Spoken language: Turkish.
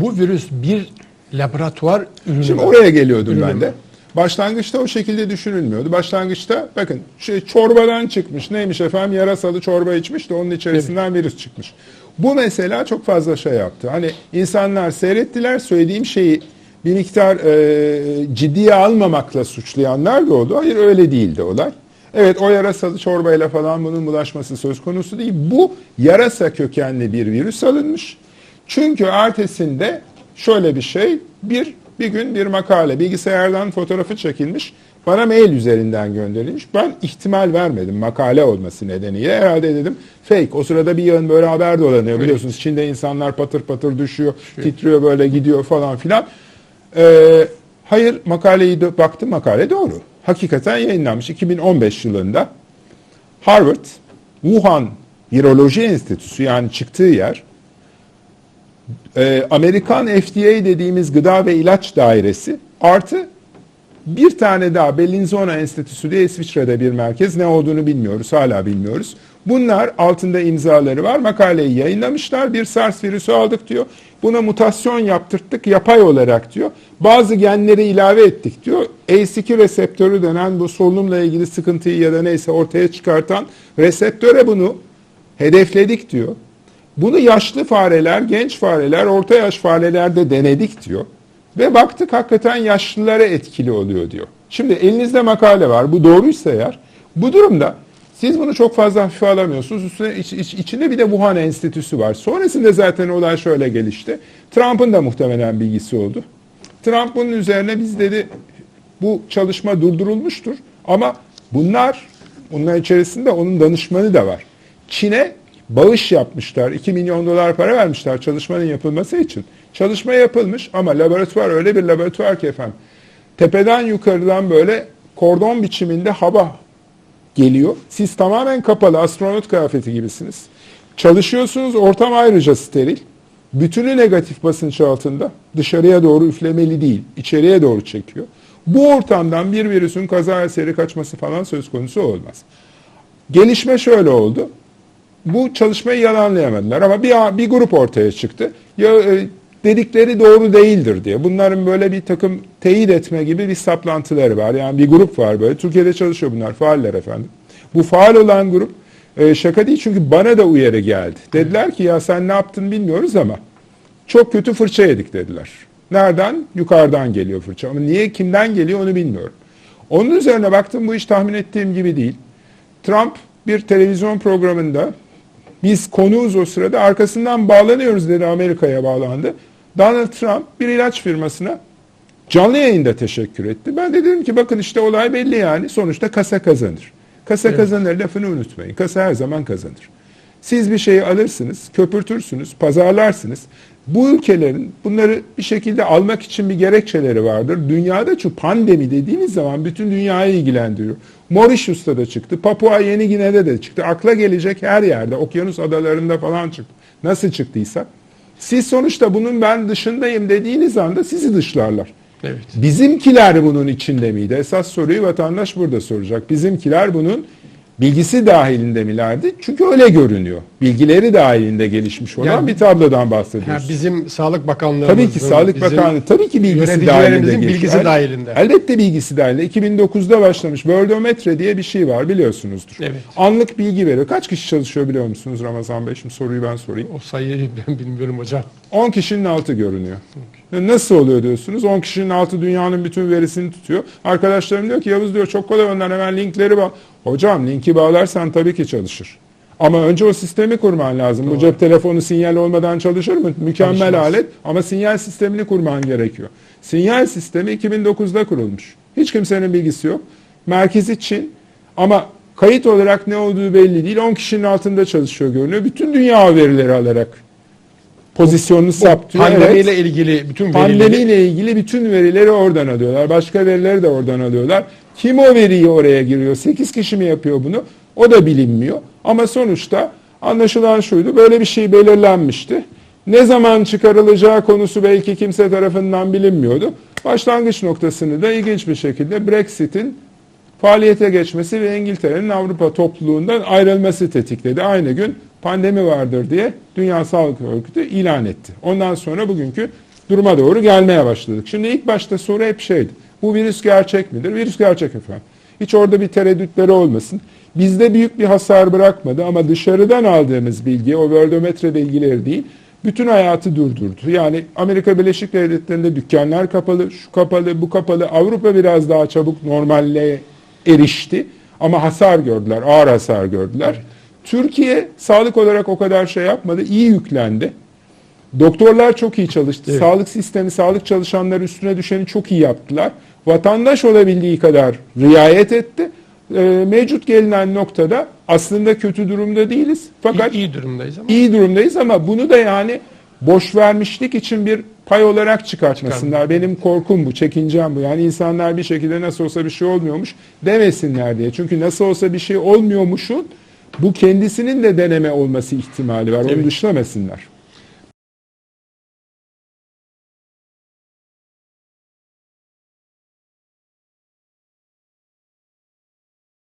bu virüs bir laboratuvar ürünü Şimdi oraya geliyordum Ürünü ben de. Başlangıçta o şekilde düşünülmüyordu. Başlangıçta bakın şey, çorbadan çıkmış. Neymiş efendim yarasalı çorba içmiş de onun içerisinden virüs çıkmış. Bu mesela çok fazla şey yaptı. Hani insanlar seyrettiler söylediğim şeyi bir miktar e, ciddiye almamakla suçlayanlar da oldu. Hayır öyle değildi olay. Evet o yarasalı çorbayla falan bunun bulaşması söz konusu değil. Bu yarasa kökenli bir virüs alınmış. Çünkü ertesinde şöyle bir şey, bir bir gün bir makale bilgisayardan fotoğrafı çekilmiş, bana mail üzerinden gönderilmiş. Ben ihtimal vermedim makale olması nedeniyle. Herhalde dedim fake. O sırada bir yığın böyle haber dolanıyor biliyorsunuz. Çin'de insanlar patır patır düşüyor, titriyor böyle gidiyor falan filan. Ee, hayır makaleyi de baktım makale doğru. Hakikaten yayınlanmış 2015 yılında. Harvard, Wuhan Viroloji Enstitüsü yani çıktığı yer e, Amerikan FDA dediğimiz gıda ve ilaç dairesi artı bir tane daha Bellinzona Enstitüsü diye İsviçre'de bir merkez ne olduğunu bilmiyoruz hala bilmiyoruz. Bunlar altında imzaları var makaleyi yayınlamışlar bir SARS virüsü aldık diyor. Buna mutasyon yaptırttık yapay olarak diyor. Bazı genleri ilave ettik diyor. ACE2 reseptörü denen bu solunumla ilgili sıkıntıyı ya da neyse ortaya çıkartan reseptöre bunu hedefledik diyor. Bunu yaşlı fareler, genç fareler, orta yaş farelerde denedik diyor. Ve baktık hakikaten yaşlılara etkili oluyor diyor. Şimdi elinizde makale var. Bu doğruysa eğer bu durumda siz bunu çok fazla hafife alamıyorsunuz. Üstüne iç- iç- içinde bir de Wuhan Enstitüsü var. Sonrasında zaten olay şöyle gelişti. Trump'ın da muhtemelen bilgisi oldu. Trump bunun üzerine biz dedi bu çalışma durdurulmuştur. Ama bunlar, bunlar içerisinde onun danışmanı da var. Çin'e bağış yapmışlar. 2 milyon dolar para vermişler çalışmanın yapılması için. Çalışma yapılmış ama laboratuvar öyle bir laboratuvar ki efendim. Tepeden yukarıdan böyle kordon biçiminde hava geliyor. Siz tamamen kapalı astronot kıyafeti gibisiniz. Çalışıyorsunuz ortam ayrıca steril. Bütünü negatif basınç altında. Dışarıya doğru üflemeli değil. içeriye doğru çekiyor. Bu ortamdan bir virüsün kaza eseri kaçması falan söz konusu olmaz. Gelişme şöyle oldu. Bu çalışmayı yalanlayamadılar ama bir, bir grup ortaya çıktı. Ya e, dedikleri doğru değildir diye. Bunların böyle bir takım teyit etme gibi bir saplantıları var. Yani bir grup var böyle. Türkiye'de çalışıyor bunlar. Faaller efendim. Bu faal olan grup e, şaka değil çünkü bana da uyarı geldi. Dediler ki ya sen ne yaptın bilmiyoruz ama çok kötü fırça yedik dediler. Nereden? Yukarıdan geliyor fırça. Ama niye, kimden geliyor onu bilmiyorum. Onun üzerine baktım bu iş tahmin ettiğim gibi değil. Trump bir televizyon programında biz konuğuz o sırada arkasından bağlanıyoruz dedi Amerika'ya bağlandı. Donald Trump bir ilaç firmasına canlı yayında teşekkür etti. Ben de dedim ki bakın işte olay belli yani sonuçta kasa kazanır. Kasa kazanır lafını unutmayın. Kasa her zaman kazanır. Siz bir şeyi alırsınız, köpürtürsünüz, pazarlarsınız. Bu ülkelerin bunları bir şekilde almak için bir gerekçeleri vardır. Dünyada şu pandemi dediğiniz zaman bütün dünyayı ilgilendiriyor. Mauritius'ta da çıktı, Papua Yeni Gine'de de çıktı. Akla gelecek her yerde, okyanus adalarında falan çıktı. Nasıl çıktıysa. Siz sonuçta bunun ben dışındayım dediğiniz anda sizi dışlarlar. Evet. Bizimkiler bunun içinde miydi? Esas soruyu vatandaş burada soracak. Bizimkiler bunun bilgisi dahilinde milerdi? Çünkü öyle görünüyor. Bilgileri dahilinde gelişmiş olan Yani- bir tablodan bahsediyoruz. bizim Sağlık Bakanlığımızın, Tabii ki Sağlık Bakanlığı tabii ki bilgisi dahilinde. bilgisi geçiyor. El- dahilinde. Elbette bilgisi dahilinde. 2009'da başlamış. Worldometre diye bir şey var biliyorsunuzdur. Evet. Anlık bilgi veriyor. Kaç kişi çalışıyor biliyor musunuz Ramazan Bey? Şimdi soruyu ben sorayım. O sayıyı ben bilmiyorum hocam. 10 kişinin altı görünüyor. Nasıl oluyor diyorsunuz? 10 kişinin altı dünyanın bütün verisini tutuyor. Arkadaşlarım diyor ki Yavuz diyor çok kolay ondan hemen linkleri bağ. Hocam linki bağlarsan tabii ki çalışır. Ama önce o sistemi kurman lazım. Bu cep telefonu sinyal olmadan çalışır mı? Mükemmel Çalışmaz. alet ama sinyal sistemini kurman gerekiyor. Sinyal sistemi 2009'da kurulmuş. Hiç kimsenin bilgisi yok. Merkezi Çin ama kayıt olarak ne olduğu belli değil. 10 kişinin altında çalışıyor görünüyor. Bütün dünya verileri alarak pozisyonunu saptıyor. Evet. Pandemiyle ilgili bütün verileri Pandemiyle ilgili bütün verileri oradan alıyorlar. Başka verileri de oradan alıyorlar. Kim o veriyi oraya giriyor? 8 kişi mi yapıyor bunu? O da bilinmiyor. Ama sonuçta anlaşılan şuydu. Böyle bir şey belirlenmişti. Ne zaman çıkarılacağı konusu belki kimse tarafından bilinmiyordu. Başlangıç noktasını da ilginç bir şekilde Brexit'in faaliyete geçmesi ve İngiltere'nin Avrupa topluluğundan ayrılması tetikledi. Aynı gün pandemi vardır diye Dünya Sağlık Örgütü ilan etti. Ondan sonra bugünkü duruma doğru gelmeye başladık. Şimdi ilk başta soru hep şeydi. Bu virüs gerçek midir? Virüs gerçek efendim. Hiç orada bir tereddütleri olmasın. Bizde büyük bir hasar bırakmadı ama dışarıdan aldığımız bilgi, o worldometre bilgileri değil, bütün hayatı durdurdu. Yani Amerika Birleşik Devletleri'nde dükkanlar kapalı, şu kapalı, bu kapalı. Avrupa biraz daha çabuk normalle erişti ama hasar gördüler, ağır hasar gördüler. Türkiye sağlık olarak o kadar şey yapmadı, iyi yüklendi. Doktorlar çok iyi çalıştı. Evet. Sağlık sistemi, sağlık çalışanları üstüne düşeni çok iyi yaptılar. Vatandaş olabildiği kadar riayet etti. Ee, mevcut gelinen noktada aslında kötü durumda değiliz. Fakat iyi, iyi durumdayız ama. iyi durumdayız ama bunu da yani boş vermişlik için bir pay olarak çıkartmasınlar. Benim korkum bu, çekincem bu. Yani insanlar bir şekilde nasıl olsa bir şey olmuyormuş demesinler diye. Çünkü nasıl olsa bir şey olmuyormuşun bu kendisinin de deneme olması ihtimali var. Onu Evet.